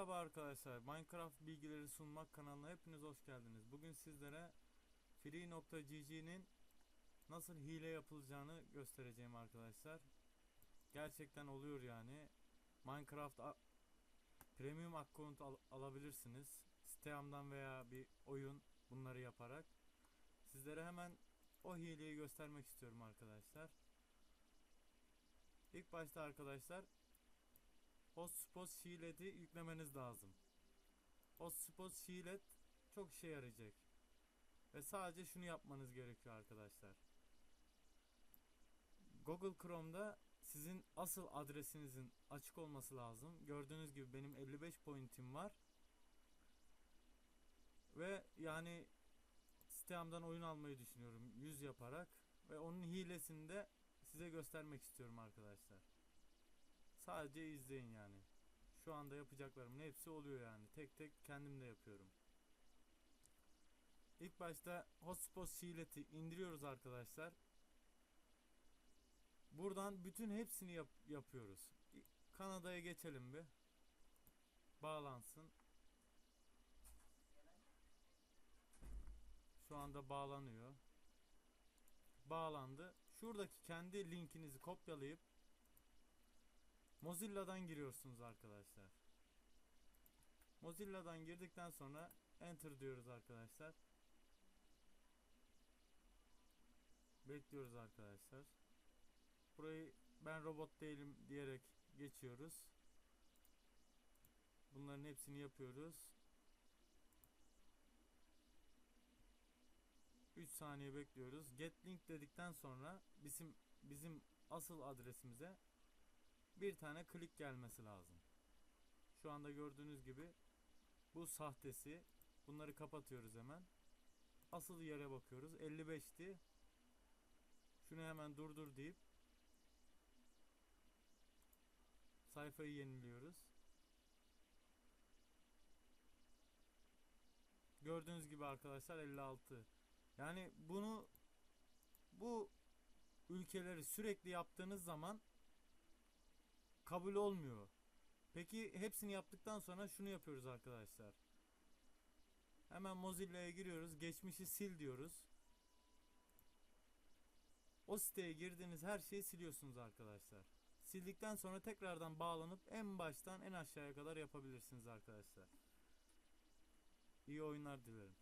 Merhaba arkadaşlar. Minecraft bilgileri sunmak kanalına hepiniz hoş geldiniz. Bugün sizlere free.gg'nin nasıl hile yapılacağını göstereceğim arkadaşlar. Gerçekten oluyor yani. Minecraft premium account al- alabilirsiniz. Steam'dan veya bir oyun bunları yaparak. Sizlere hemen o hileyi göstermek istiyorum arkadaşlar. İlk başta arkadaşlar Hotspot Shield'i yüklemeniz lazım. Hotspot Shield çok işe yarayacak. Ve sadece şunu yapmanız gerekiyor arkadaşlar. Google Chrome'da sizin asıl adresinizin açık olması lazım. Gördüğünüz gibi benim 55 pointim var. Ve yani Steam'dan oyun almayı düşünüyorum 100 yaparak ve onun hilesini de size göstermek istiyorum arkadaşlar. Sadece izleyin yani. Şu anda yapacaklarımın hepsi oluyor yani. Tek tek kendim de yapıyorum. İlk başta Hotspot Shield'i indiriyoruz arkadaşlar. Buradan bütün hepsini yap- yapıyoruz. Kanada'ya geçelim bir. Bağlansın. Şu anda bağlanıyor. Bağlandı. Şuradaki kendi linkinizi kopyalayıp Mozilla'dan giriyorsunuz arkadaşlar. Mozilla'dan girdikten sonra enter diyoruz arkadaşlar. Bekliyoruz arkadaşlar. Burayı ben robot değilim diyerek geçiyoruz. Bunların hepsini yapıyoruz. 3 saniye bekliyoruz. Get link dedikten sonra bizim bizim asıl adresimize bir tane klik gelmesi lazım. Şu anda gördüğünüz gibi bu sahtesi. Bunları kapatıyoruz hemen. Asıl yere bakıyoruz. 55'ti. Şunu hemen durdur deyip sayfayı yeniliyoruz. Gördüğünüz gibi arkadaşlar 56. Yani bunu bu ülkeleri sürekli yaptığınız zaman kabul olmuyor. Peki hepsini yaptıktan sonra şunu yapıyoruz arkadaşlar. Hemen Mozilla'ya giriyoruz. Geçmişi sil diyoruz. O siteye girdiğiniz her şeyi siliyorsunuz arkadaşlar. Sildikten sonra tekrardan bağlanıp en baştan en aşağıya kadar yapabilirsiniz arkadaşlar. İyi oyunlar dilerim.